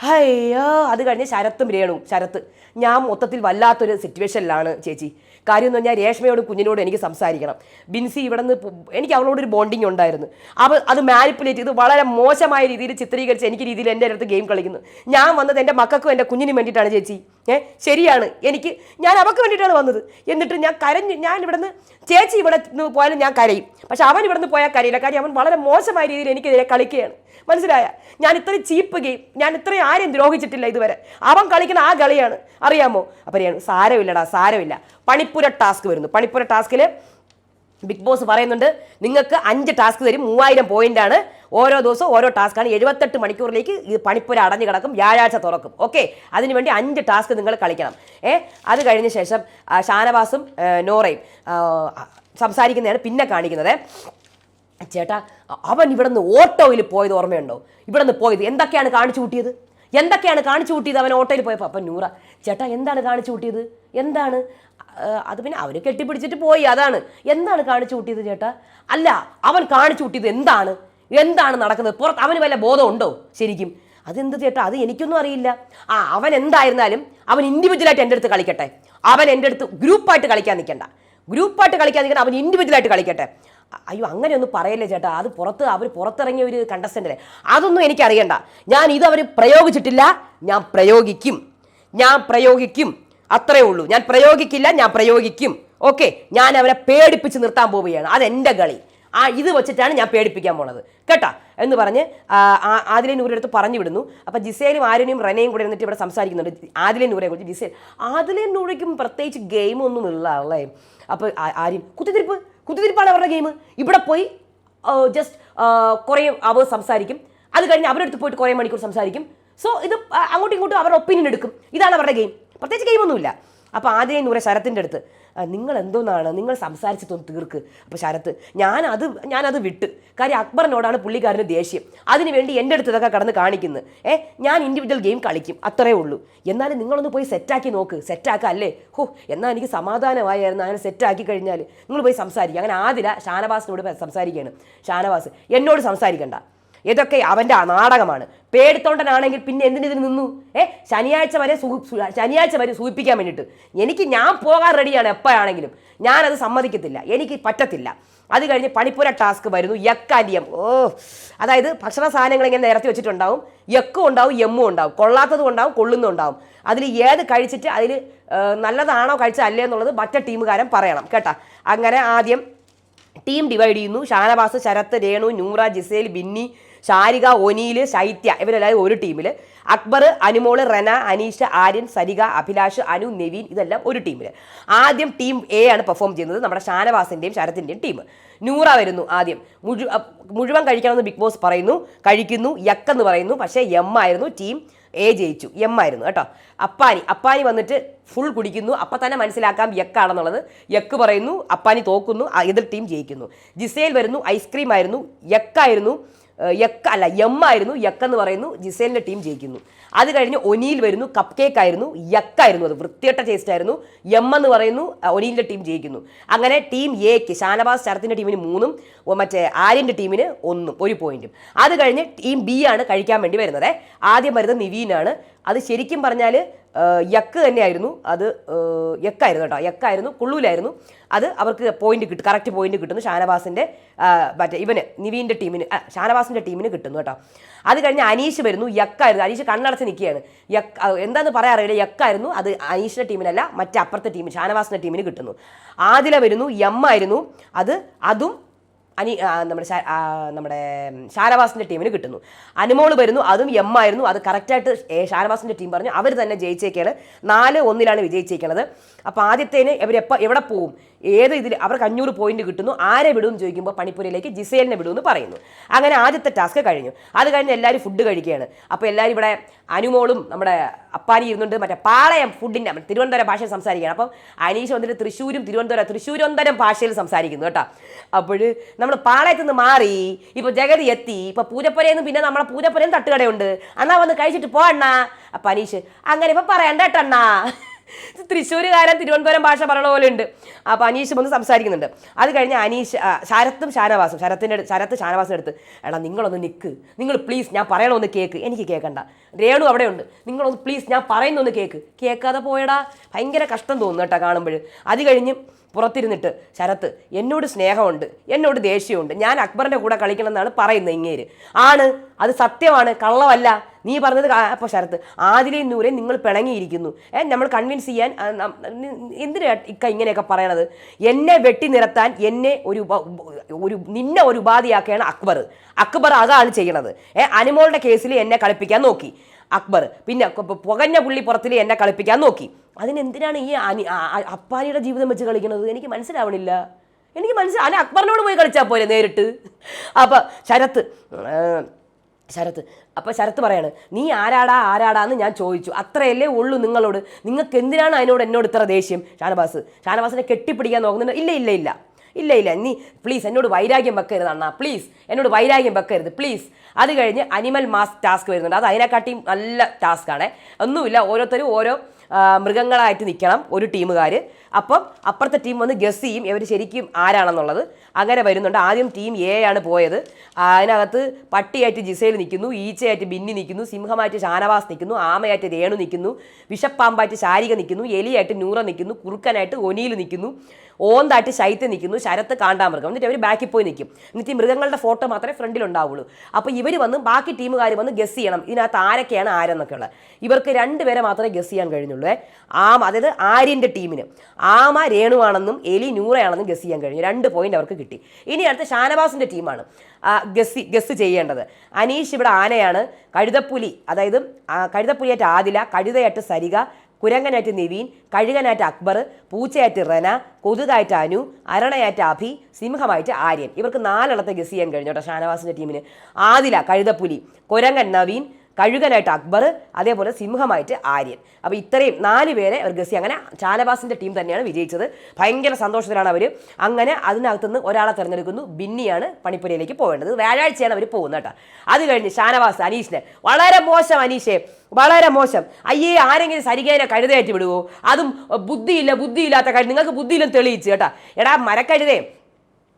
അയ്യോ അത് കഴിഞ്ഞ് ശരത്തും രേണു ശരത്ത് ഞാൻ മൊത്തത്തിൽ വല്ലാത്തൊരു സിറ്റുവേഷനിലാണ് ചേച്ചി. കാര്യം എന്ന് പറഞ്ഞാൽ രേഷ്മയോടും കുഞ്ഞിനോടും എനിക്ക് സംസാരിക്കണം. ബിൻസി ഇവിടെ നിന്ന് എനിക്ക് അവളോടൊരു ബോണ്ടിങ് ഉണ്ടായിരുന്നു. അപ്പോൾ അത് മാനിപ്പുലേറ്റ് ചെയ്ത് വളരെ മോശമായ രീതിയിൽ ചിത്രീകരിച്ച് എനിക്ക് രീതിയിൽ എന്റെ അടുത്ത് ഗെയിം കളിക്കുന്നു. ഞാൻ വന്നത് എന്റെ മക്കൾക്കും എന്റെ കുഞ്ഞിനും വേണ്ടിയിട്ടാണ് ചേച്ചി. ഏ ശരിയാണ്. എനിക്ക് ഞാൻ അവൾക്ക് വേണ്ടിയിട്ടാണ് വന്നത്. എന്നിട്ട് ഞാൻ കരഞ്ഞ് ഞാൻ ഇവിടുന്ന് ചേച്ചി ഇവിടെ നിന്ന് പോയാലും ഞാൻ കരയും. പക്ഷെ അവൻ ഇവിടുന്ന് പോയാൽ കരയില്ല. കാര്യം അവൻ വളരെ മോശമായ രീതിയിൽ എനിക്കെതിരെ കളിക്കുകയാണ്. മനസ്സിലായ? ഞാൻ ഇത്രയും ചീപ്പ് ഗെയിം ഞാൻ ഇത്രയും ആരെയും ദ്രോഹിച്ചിട്ടില്ല ഇതുവരെ. അവൻ കളിക്കുന്ന ആ കളിയാണ്. അറിയാമോ? അപ്പം സാരമില്ലടാ സാരമില്ല. പണിപ്പുര ടാസ്ക് വരുന്നു. പണിപ്പുര ടാസ്കിൽ ബിഗ് ബോസ് പറയുന്നുണ്ട് നിങ്ങൾക്ക് അഞ്ച് ടാസ്ക് തരും മൂവായിരം പോയിന്റ് ആണ്. ഓരോ ദിവസവും ഓരോ ടാസ്ക്കാണ് എഴുപത്തെട്ട് മണിക്കൂറിലേക്ക് ഈ പണിപ്പുര അടഞ്ഞു കിടക്കും വ്യാഴാഴ്ച തുറക്കും. ഓക്കെ അതിനുവേണ്ടി അഞ്ച് ടാസ്ക് നിങ്ങൾ കളിക്കണം. ഏ? അത് കഴിഞ്ഞ ശേഷം ഷാനവാസും നോറയും സംസാരിക്കുന്നതാണ് പിന്നെ കാണിക്കുന്നത്. ചേട്ടാ അവൻ ഇവിടെ നിന്ന് ഓട്ടോയിൽ പോയത് ഓർമ്മയുണ്ടോ? ഇവിടെ നിന്ന് പോയത് എന്തൊക്കെയാണ് കാണിച്ചു കൂട്ടിയത്? എന്തൊക്കെയാണ് കാണിച്ചു കൂട്ടിയത് അവൻ ഓട്ടോയിൽ പോയപ്പോൾ അപ്പം നൂറ ചേട്ടാ എന്താണ് കാണിച്ചു കൂട്ടിയത്? എന്താണ്? അത് പിന്നെ അവന് കെട്ടിപ്പിടിച്ചിട്ട് പോയി അതാണ്. എന്താണ് കാണിച്ചു കൂട്ടിയത് ചേട്ടാ? അല്ല അവൻ കാണിച്ചു കൂട്ടിയത് എന്താണ്? എന്താണ് നടക്കുന്നത്? പുറത്ത് അവന് വല്ല ബോധമുണ്ടോ? ശരിക്കും. അതെന്ത് ചേട്ടാ? അത് എനിക്കൊന്നും അറിയില്ല. ആ അവൻ എന്തായിരുന്നാലും അവൻ ഇൻഡിവിജ്വലായിട്ട് എന്റെ അടുത്ത് കളിക്കട്ടെ. അവൻ എന്റെ അടുത്ത് ഗ്രൂപ്പായിട്ട് കളിക്കാൻ നിൽക്കണ്ട. ഗ്രൂപ്പായിട്ട് കളിക്കാൻ നിൽക്കണം അവൻ ഇൻഡിവിജ്വലായിട്ട് കളിക്കട്ടെ. അയ്യോ അങ്ങനെ ഒന്നും പറയല്ലേ ചേട്ടാ? അത് പുറത്ത് അവർ പുറത്തിറങ്ങിയ ഒരു കണ്ടസ്റ്റന്റ് അതൊന്നും എനിക്കറിയണ്ട. ഞാൻ ഇത് അവർ പ്രയോഗിച്ചിട്ടില്ല. ഞാൻ പ്രയോഗിക്കും. ഞാൻ പ്രയോഗിക്കും. അത്രേ ഉള്ളൂ. ഞാൻ പ്രയോഗിക്കില്ല ഞാൻ പ്രയോഗിക്കും. ഓക്കെ ഞാൻ അവരെ പേടിപ്പിച്ച് നിർത്താൻ പോവുകയാണ്. അതെന്റെ കളി. ആ ഇത് വെച്ചിട്ടാണ് ഞാൻ പേടിപ്പിക്കാൻ പോണത്. കേട്ടാ? എന്ന് പറഞ്ഞ് ആദിലെ നൂരടുത്ത് പറഞ്ഞു വിടുന്നു. അപ്പം ജിസേലും ആരനെയും റെനയും കൂടെ ഇരുന്നിട്ട് ഇവിടെ സംസാരിക്കുന്നുണ്ട്. ആദിലെ നൂരെ കുറിച്ച് ജിസേൽ ആദിലെ നൂരയ്ക്കും പ്രത്യേകിച്ച് ഗെയിമൊന്നും ഇല്ല അല്ലേ? അപ്പോൾ ആര്യൻ കുത്തിത്തിരിപ്പ് കുത്തിത്തിരിപ്പാണ് അവരുടെ ഗെയിം. ഇവിടെ പോയി ജസ്റ്റ് കുറേ അവർ സംസാരിക്കും. അത് കഴിഞ്ഞ് അവരുടെ അടുത്ത് പോയിട്ട് കുറേ മണിക്കൂർ സംസാരിക്കും. സോ ഇത് അങ്ങോട്ടും ഇങ്ങോട്ടും അവരുടെ ഒപ്പീനിയൻ എടുക്കും. ഇതാണ് അവരുടെ ഗെയിം. പ്രത്യേകിച്ച് ഗെയിമൊന്നുമില്ല അപ്പോൾ ആദ്യം നൂറെ ശരത്തിന്റെ അടുത്ത് നിങ്ങൾ എന്തോന്നാണ് നിങ്ങൾ സംസാരിച്ചിട്ടൊന്ന് തീർക്ക്. അപ്പോൾ ശരത്ത് ഞാനത് ഞാനത് വിട്ട്. കാര്യം അക്ബറിനോടാണ് പുള്ളിക്കാരന് ദേഷ്യം. അതിനുവേണ്ടി എന്റെ അടുത്ത് ഇതൊക്കെ കടന്ന് കാണിക്കുന്നത് ഏ ഞാൻ ഇൻഡിവിജ്വൽ ഗെയിം കളിക്കും. അത്രേ ഉള്ളൂ. എന്നാലും നിങ്ങളൊന്ന് പോയി സെറ്റാക്കി നോക്ക്. സെറ്റാക്കുക അല്ലേ? ഹോ എന്നാൽ എനിക്ക് സമാധാനമായിരുന്നു. അങ്ങനെ സെറ്റാക്കി കഴിഞ്ഞാൽ നിങ്ങൾ പോയി സംസാരിക്കുക അങ്ങനെ ആദില ഷാനവാസിനോട് സംസാരിക്കുകയാണ് ഷാനവാസ് എന്നോട് സംസാരിക്കണ്ട. ഇതൊക്കെ അവന്റെ നാടകമാണ്. പേടിത്തൊണ്ടനാണെങ്കിൽ പിന്നെ എന്തിനിതിന് നിന്നു? ഏ ശനിയാഴ്ച വരെ ശനിയാഴ്ച വരെ സൂചിപ്പിക്കാൻ വേണ്ടിയിട്ട്. എനിക്ക് ഞാൻ പോകാൻ റെഡിയാണ് എപ്പോഴാണെങ്കിലും. ഞാനത് സമ്മതിക്കത്തില്ല. എനിക്ക് പറ്റത്തില്ല. അത് കഴിഞ്ഞ് പണിപ്പുര ടാസ്ക് വരുന്നു. യക്കാലിയം. ഓ അതായത് ഭക്ഷണ സാധനങ്ങൾ ഇങ്ങനെ നിരത്തി വെച്ചിട്ടുണ്ടാവും. യക്കും ഉണ്ടാവും എമ്മും ഉണ്ടാവും. കൊള്ളാത്തതും ഉണ്ടാവും കൊള്ളുന്നതും ഉണ്ടാവും. അതിൽ ഏത് കഴിച്ചിട്ട് അതിൽ നല്ലതാണോ കഴിച്ചത് അല്ലേ എന്നുള്ളത് മറ്റേ ടീമുകാരൻ പറയണം കേട്ടാ? അങ്ങനെ ആദ്യം ടീം ഡിവൈഡ് ചെയ്യുന്നു. ഷാനവാസ് ശരത്ത് രേണു നൂറ ജിസേൽ ബിന്നി ഷാരിക ഒനീൽ ശൈത്യ ഇവരെല്ലാവരും ഒരു ടീമിൽ അക്ബർ അനുമോൾ റെന അനീഷ ആര്യൻ സരിക അഭിലാഷ് അനു നെവീൻ ഇതെല്ലാം ഒരു ടീമിൽ ആദ്യം ടീം എ ആണ് പെർഫോം ചെയ്യുന്നത് നമ്മുടെ ഷാനവാസിന്റെയും ശരത്തിന്റെയും ടീം നൂറ വരുന്നു ആദ്യം. മുഴു മുഴുവൻ കഴിക്കണമെന്ന് ബിഗ് ബോസ് പറയുന്നു കഴിക്കുന്നു യക്കെന്ന് പറയുന്നു പക്ഷേ എം ആയിരുന്നു ടീം എ ജയിച്ചു. എം ആയിരുന്നു കേട്ടോ. അപ്പാനി അപ്പാനി വന്നിട്ട് ഫുൾ കുടിക്കുന്നു. അപ്പം തന്നെ മനസ്സിലാക്കാം യക്കാണെന്നുള്ളത് യക്ക് പറയുന്നു അപ്പാനി തോക്കുന്നു എതിർ ടീം ജയിക്കുന്നു. ജിസേൽ വരുന്നു ഐസ്ക്രീം ആയിരുന്നു യക്കായിരുന്നു യക്ക അല്ല എം ആയിരുന്നു യക്ക എന്ന് പറയുന്നു ജിസേലിന്റെ ടീം ജയിക്കുന്നു. അത് കഴിഞ്ഞ് ഒനിയിൽ വരുന്നു കപ്പ് കേക്ക് ആയിരുന്നു യക്കായിരുന്നു അത് വൃത്തിയട്ട ടേസ്റ്റ് ആയിരുന്നു. എം എന്ന് പറയുന്നു ഒനിയിലിന്റെ ടീം ജയിക്കുന്നു. അങ്ങനെ ടീം എക്ക് ഷാനവാസ് ശരത്തിന്റെ ടീമിന് മൂന്നും മറ്റേ ആര്യന്റെ ടീമിന് ഒന്നും ഒരു പോയിന്റും അത് കഴിഞ്ഞ് ടീം ബി ആണ് കഴിക്കാൻ വേണ്ടി വരുന്നത്. ആദ്യം വരുന്നത് നിവീനാണ്. അത് ശരിക്കും പറഞ്ഞാൽ യക്ക് തന്നെയായിരുന്നു. അത് യക്കായിരുന്നു കേട്ടോ. യക്കായിരുന്നു കുള്ളൂലായിരുന്നു. അത് അവർക്ക് പോയിന്റ് കിട്ടും കറക്റ്റ് പോയിന്റ് കിട്ടുന്നു ഷാനവാസിന്റെ മറ്റേ ഇവന് നിവീന്റെ ടീമിന് ഷാനവാസിന്റെ ടീമിന് കിട്ടുന്നു കേട്ടോ. അത് കഴിഞ്ഞ് അനീഷ് വരുന്നു യക്കായിരുന്നു. അനീഷ് കണ്ണടച്ച് നിൽക്കുകയാണ് യക്ക് പറയാൻ പറയാറില്ല യക്കായിരുന്നു അത് അനീഷിന്റെ ടീമിനല്ല മറ്റേ അപ്പുറത്തെ ടീമിന് ഷാനവാസിന്റെ ടീമിന് കിട്ടുന്നു. ആദില വരുന്നു എം ആയിരുന്നു. അത് അതും അനി നമ്മുടെ നമ്മുടെ ഷാനവാസിന്റെ ടീമിന് കിട്ടുന്നു. അനുമോൾ വരുന്നു അതും എം ആയിരുന്നു. അത് കറക്റ്റായിട്ട് ഷാനവാസിന്റെ ടീം പറഞ്ഞു. അവർ തന്നെ ജയിച്ചേക്കാണ്. നാല് ഒന്നിലാണ് വിജയിച്ചേക്കണത്. അപ്പോൾ ആദ്യത്തേന് ഇവരെപ്പോൾ എവിടെ പോവും? ഏത് ഇതിൽ അവർക്ക് അഞ്ഞൂറ് പോയിന്റ് കിട്ടുന്നു ആരെ വിടും എന്ന് ചോദിക്കുമ്പോൾ പണിപ്പുരയിലേക്ക് ജിസേലിനെ വിടുമെന്ന് പറയുന്നു. അങ്ങനെ ആദ്യത്തെ ടാസ്ക് കഴിഞ്ഞു. അത് കഴിഞ്ഞ് എല്ലാവരും ഫുഡ് കഴിക്കുകയാണ്. അപ്പോൾ എല്ലാവരും ഇവിടെ അനുമോളും നമ്മുടെ അപ്പാനി ഇരുന്നുണ്ട്. മറ്റേ പാളയം ഫുഡിന്റെ തിരുവനന്തപുരം ഭാഷ സംസാരിക്കുകയാണ്. അപ്പം അനീഷ് വന്നിട്ട് തൃശ്ശൂരും തിരുവനന്തപുരം തൃശ്ശൂരന്തരം ഭാഷയിൽ സംസാരിക്കുന്നു കേട്ടോ. അപ്പോൾ നമ്മൾ പാളയത്ത് നിന്ന് മാറി ഇപ്പോൾ ജഗതി എത്തി. ഇപ്പോൾ പൂജപ്പുരയെന്ന് പിന്നെ നമ്മളെ പൂജപ്പുരയും തട്ടുകടയുണ്ട്. എന്നാൽ വന്ന് കഴിച്ചിട്ട് പോ അണ്ണാ. അപ്പം അനീഷ് അങ്ങനെ ഇപ്പം പറയണ്ട കേട്ടോ അണ്ണാ. തൃശ്ശൂരുകാരൻ തിരുവനന്തപുരം ഭാഷ പറയണ പോലെ ഉണ്ട് അപ്പോൾ അനീഷ് വന്ന് സംസാരിക്കുന്നുണ്ട്. അത് കഴിഞ്ഞ് അനീഷ് ശരത്തും ഷാനവാസും ശരത്തിന്റെ അടുത്ത് ശരത്ത് ഷാനവാസിന്റെ അടുത്ത് എടാ നിങ്ങളൊന്ന് നിൽക്ക് നിങ്ങൾ പ്ലീസ് ഞാൻ പറയണമെന്ന് കേക്ക്. എനിക്ക് കേൾക്കണ്ട രേണു അവിടെയുണ്ട്. നിങ്ങളൊന്ന് പ്ലീസ് ഞാൻ പറയുന്നൊന്ന് കേക്ക്. കേൾക്കാതെ പോയടാ. ഭയങ്കര കഷ്ടം തോന്നുന്നു കേട്ടോ കാണുമ്പോൾ അത് കഴിഞ്ഞ് പുറത്തിരുന്നിട്ട് ശരത്ത് എന്നോട് സ്നേഹമുണ്ട് എന്നോട് ദേഷ്യമുണ്ട് ഞാൻ അക്ബറിന്റെ കൂടെ കളിക്കണമെന്നാണ് പറയുന്നത് ഇങ്ങേര്. ആണ് അത് സത്യമാണ് കള്ളമല്ല. നീ പറഞ്ഞത് അപ്പോൾ ശരത്ത് ആദിലെയും നൂരെ നിങ്ങൾ പിണങ്ങിയിരിക്കുന്നു. ഏ നമ്മൾ കൺവിൻസ് ചെയ്യാൻ എന്തിനാണ് എന്തിനാ ഇക്ക ഇങ്ങനെയൊക്കെ പറയണത്? എന്നെ വെട്ടി നിരത്താൻ എന്നെ ഒരു ഒരു നിന്നെ ഒരു ഉപാധിയാക്കുകയാണ് അക്ബർ. അക്ബർ അതാണ് ചെയ്യണത്. ഏ അനുമോളുടെ കേസിൽ എന്നെ കളിപ്പിക്കാൻ നോക്കി. അക്ബർ പിന്നെ പുകഞ്ഞ പുള്ളി പുറത്തിൽ എന്നെ കളിപ്പിക്കാൻ നോക്കി. അതിനെന്തിനാണ് ഈ അനി അപ്പാനിയുടെ ജീവിതം വെച്ച് കളിക്കുന്നത് എനിക്ക് മനസ്സിലാവണില്ല. എനിക്ക് മനസ്സിലാ അല്ല അക്ബറിനോട് പോയി കളിച്ചാൽ പോരെ നേരിട്ട്? അപ്പം ശരത്ത് ശരത്ത് അപ്പം ശരത്ത് പറയാണ് നീ ആരാടാ ആരാടാ എന്ന് ഞാൻ ചോദിച്ചു. അത്രയല്ലേ ഉള്ളൂ നിങ്ങളോട്. നിങ്ങൾക്ക് എന്തിനാണ് അതിനോട് എന്നോട് ഇത്ര ദേഷ്യം? ഷാനവാസ് ഷാനവാസിനെ കെട്ടിപ്പിടിക്കാൻ നോക്കുന്നുണ്ട്. ഇല്ല ഇല്ല ഇല്ല. ഇല്ല ഇല്ല. നീ പ്ലീസ് എന്നോട് വൈരാഗ്യം വെക്കരുത് അണ്ണാ. പ്ലീസ് എന്നോട് വൈരാഗ്യം വെക്കരുത്. പ്ലീസ് അത് കഴിഞ്ഞ് അനിമൽ മാസ് ടാസ്ക് വരുന്നുണ്ട്. അത് അതിനെക്കാട്ടിയും നല്ല ടാസ്ക്കാണ് ഒന്നുമില്ല. ഓരോരുത്തരും ഓരോ മൃഗങ്ങളായിട്ട് നിൽക്കണം ഒരു ടീമുകാർ അപ്പം അപ്പുറത്തെ ടീം വന്ന് ഗസ് ചെയ്യും ഇവർ ശരിക്കും ആരാണെന്നുള്ളത്. അങ്ങനെ വരുന്നുണ്ട്. ആദ്യം ടീം എ ആണ് പോയത്. അതിനകത്ത് പട്ടിയായിട്ട് ജിസേൽ നിൽക്കുന്നു ഈച്ചയായിട്ട് ബിന്നി നിൽക്കുന്നു സിംഹമായിട്ട് ഷാനവാസ് നിൽക്കുന്നു ആമയായിട്ട് രേണു നിൽക്കുന്നു വിഷപ്പാമ്പായിട്ട് ശാരിക നിൽക്കുന്നു എലിയായിട്ട് നൂറ നിൽക്കുന്നു കുറുക്കനായിട്ട് ഒനിയിൽ നിൽക്കുന്നു. ഓന്തായിട്ട് ശൈത്യ നിൽക്കുന്നു ശരത്ത് കാണ്ടാമൃഗം. എന്നിട്ട് അവർ ബാക്കിൽ പോയി നിൽക്കും. എന്നിട്ട് മൃഗങ്ങളുടെ ഫോട്ടോ മാത്രമേ ഫ്രണ്ടിൽ ഉണ്ടാവുള്ളൂ. അപ്പോൾ ഇവർ വന്ന് ബാക്കി ടീമുകാർ വന്ന് ഗസ് ചെയ്യണം ഇതിനകത്ത് ആരൊക്കെയാണ് ആരെന്നൊക്കെ ഉള്ളത് ഇവർക്ക് രണ്ടുപേരെ മാത്രമേ ഗസ് ചെയ്യാൻ കഴിഞ്ഞുള്ളൂ. ആമ അതായത് ആര്യന്റെ ടീമിന്. ആമ രേണുവാണെന്നും എലി നൂറയാണെന്നും ഗസ് ചെയ്യാൻ കഴിഞ്ഞു. രണ്ട് പോയിന്റ് അവർക്ക് കിട്ടി. ഇനി അടുത്ത ഷാനവാസിന്റെ ടീമാണ് ഗസ് ഗസ് ചെയ്യേണ്ടത്. അനീഷ് ഇവിടെ ആനയാണ്. കഴുതപ്പുലി അതായത് കഴുതപ്പുലിയായിട്ട് ആദില കഴുതയായിട്ട് സരിക കുരങ്ങനായിട്ട് നിവീൻ കഴുകനാറ്റ് അക്ബർ പൂച്ചയാറ്റ് റന കൊതുകായിട്ട് അനു അരണയാറ്റ് അഭി സിംഹമായിട്ട് ആര്യൻ. ഇവർക്ക് നാലെണ്ണത്തെ ഗസ് ചെയ്യാൻ കഴിഞ്ഞു കേട്ടോ ഷാനവാസിന്റെ ടീമിന് ആദില കഴുതപ്പുലി കുരങ്ങൻ നവീൻ കഴുകനായിട്ട് അക്ബർ അതേപോലെ സിംഹമായിട്ട് ആര്യൻ. അപ്പോൾ ഇത്രയും നാല് പേരെ അവർ ഗസി അങ്ങനെ ചാലബാസിന്റെ ടീം തന്നെയാണ് വിജയിച്ചത്. ഭയങ്കര സന്തോഷത്തിലാണ് അവർ അങ്ങനെ അതിനകത്തുനിന്ന് ഒരാളെ തിരഞ്ഞെടുക്കുന്നു. ബിന്നിയാണ് പണിപ്പുരയിലേക്ക് പോകേണ്ടത്. വ്യാഴാഴ്ചയാണ് അവർ പോകുന്നത് കേട്ടോ. അത് കഴിഞ്ഞ് ഷാനവാസ് അനീഷിനെ. വളരെ മോശം അനീഷെ. വളരെ മോശം. അയ്യേ ആരെങ്കിലും സരികേനെ കഴുതയായിട്ട് വിടുവോ? അതും ബുദ്ധിയില്ല ബുദ്ധിയില്ലാത്ത കഴുത. നിങ്ങൾക്ക് ബുദ്ധിയിലും തെളിയിച്ച് കേട്ടോ. എടാ മരക്കഴുതേ.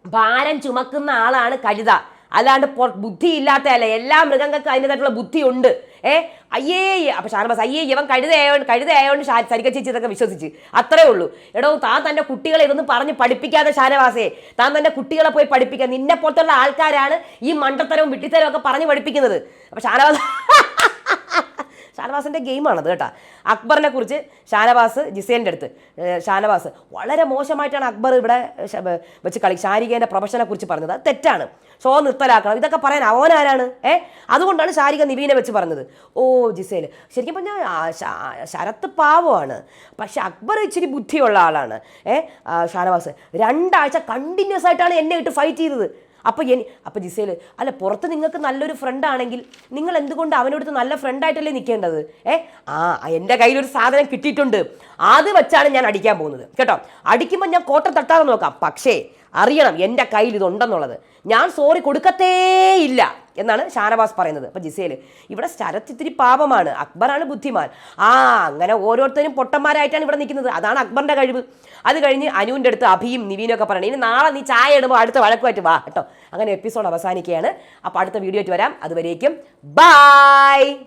ഭാരം ചുമക്കുന്ന ആളാണ് കഴുത. അല്ലാണ്ട് ഇല്ലാത്ത ബുദ്ധിയില്ലാത്തതല്ല. എല്ലാ മൃഗങ്ങൾക്ക് അതിന്റെതായിട്ടുള്ള ബുദ്ധിയുണ്ട്. ഏ? അയ്യേ അപ്പൊ ഷാനബാസ് അയ്യേ ഇവൻ കഴുതയായോണ്ട് കഴുതയായോണ്ട് ഷാ ചേച്ചി ഇതൊക്കെ വിശ്വസിച്ച്. അത്രേ ഉള്ളൂ. എടോ താൻ തന്റെ കുട്ടികളെ ഇതൊന്നും പറഞ്ഞ് പഠിപ്പിക്കാതെ ഷാനവാസേ. താൻ തന്റെ കുട്ടികളെ പോയി പഠിപ്പിക്കാൻ നിന്നെ പോലത്തുള്ള ആൾക്കാരാണ് ഈ മണ്ടത്തരവും വിട്ടിത്തരവും ഒക്കെ പറഞ്ഞ് പഠിപ്പിക്കുന്നത്. അപ്പൊ ഷാനവാസ് ഷാനവാസിന്റെ ഗെയിമാണത് കേട്ടോ. അക്ബറിനെ കുറിച്ച് ഷാനവാസ് ജിസേലിന്റെ അടുത്ത് ഷാനവാസ് വളരെ മോശമായിട്ടാണ് അക്ബർ ഇവിടെ വെച്ച് കളി ഷാരികേന്റെ പ്രൊഫഷനെ കുറിച്ച് പറഞ്ഞത്. അത് തെറ്റാണ്. ഷോ നിർത്തലാക്കണം. ഇതൊക്കെ പറയാൻ അവനാരാണ് ഏ? അതുകൊണ്ടാണ് ഷാരിക നിവീനെ വെച്ച് പറഞ്ഞത്. ഓ ജിസേൽ ശരിക്കും പറഞ്ഞാൽ ശരത്ത് പാവമാണ്. പക്ഷെ അക്ബർ ഇച്ചിരി ബുദ്ധിയുള്ള ആളാണ്. ഏ? ഷാനവാസ് രണ്ടാഴ്ച കണ്ടിന്യൂസ് ആയിട്ടാണ് എന്നെ ഇട്ട് ഫൈറ്റ് ചെയ്തത്. അപ്പോൾ എനി അപ്പോൾ ജിസേൽ അല്ല പുറത്ത് നിങ്ങൾക്ക് നല്ലൊരു ഫ്രണ്ട് ആണെങ്കിൽ നിങ്ങൾ എന്തുകൊണ്ട് അവനോടുത്ത് നല്ല ഫ്രണ്ടായിട്ടല്ലേ നിൽക്കേണ്ടത് ഏ? ആ എന്റെ കയ്യിലൊരു സാധനം കിട്ടിയിട്ടുണ്ട്. അത് വെച്ചാണ് ഞാൻ അടിക്കാൻ പോകുന്നത്. കേട്ടോ? അടിക്കുമ്പോൾ ഞാൻ കോട്ട തട്ടാതെ നോക്കാം. പക്ഷേ അറിയണം എന്റെ കയ്യിൽ ഇതുണ്ടെന്നുള്ളത്. ഞാൻ സോറി കൊടുക്കത്തേയില്ല എന്നാണ് ഷാനവാസ് പറയുന്നത്. അപ്പോൾ ജിസേൽ ഇവിടെ ശരത് ഇത്തിരി പാപമാണ്. അക്ബറാണ് ബുദ്ധിമാൻ. ആ അങ്ങനെ ഓരോരുത്തരും പൊട്ടന്മാരായിട്ടാണ് ഇവിടെ നിൽക്കുന്നത്. അതാണ് അക്ബറിന്റെ കഴിവ്. അത് കഴിഞ്ഞ് അനുവിന്റെ അടുത്ത് അഭിയും നിവീനും ഒക്കെ പറയണം ഇനി നാളെ നീ ചായ ഇടുമ്പോൾ അടുത്ത വഴക്കുമായിട്ട് വാ. കേട്ടോ. അങ്ങനെ എപ്പിസോഡ് അവസാനിക്കുകയാണ്. അപ്പോൾ അടുത്ത വീഡിയോ ആയിട്ട് വരാം. അതുവരേക്കും ബായ്